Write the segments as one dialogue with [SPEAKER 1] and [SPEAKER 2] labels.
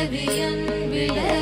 [SPEAKER 1] செவியன் விட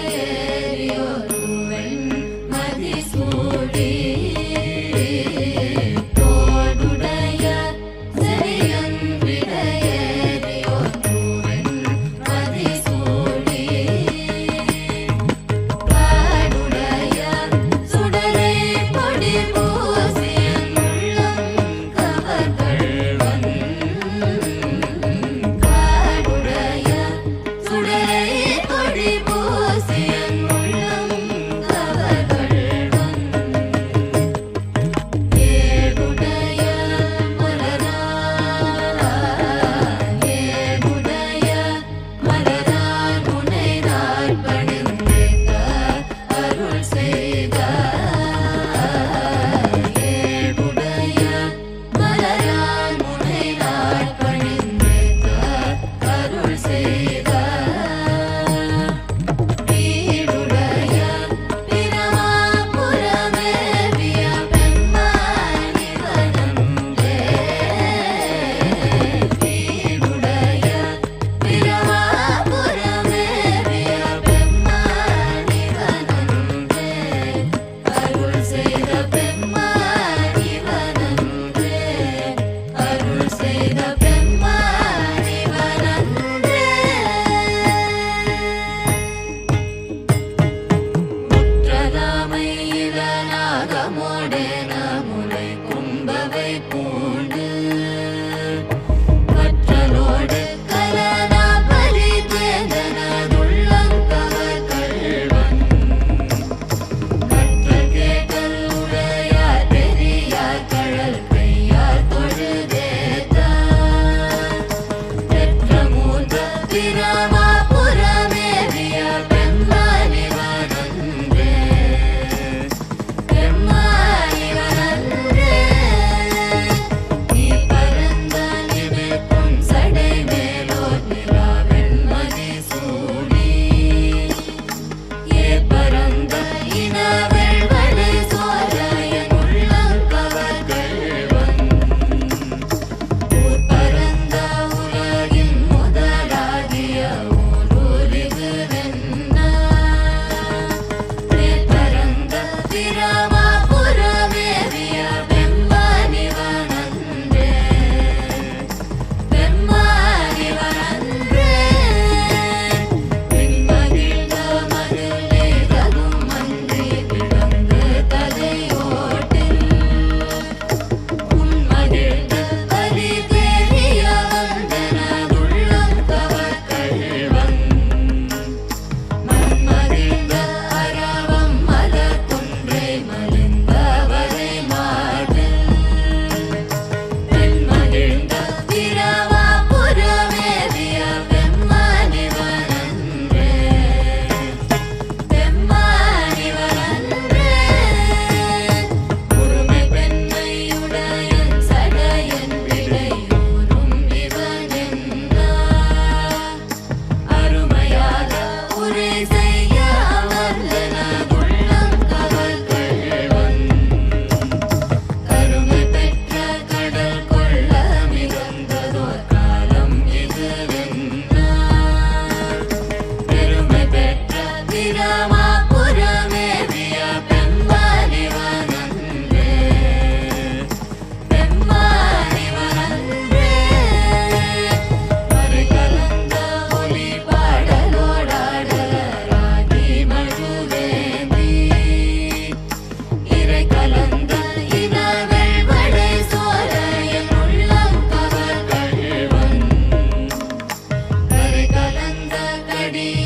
[SPEAKER 1] bitter.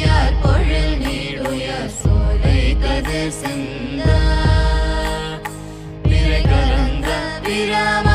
[SPEAKER 1] பொழியார் பொழில் நீடுயர் சோலை கதிர் சிந்த. பிற கலந்த பிராம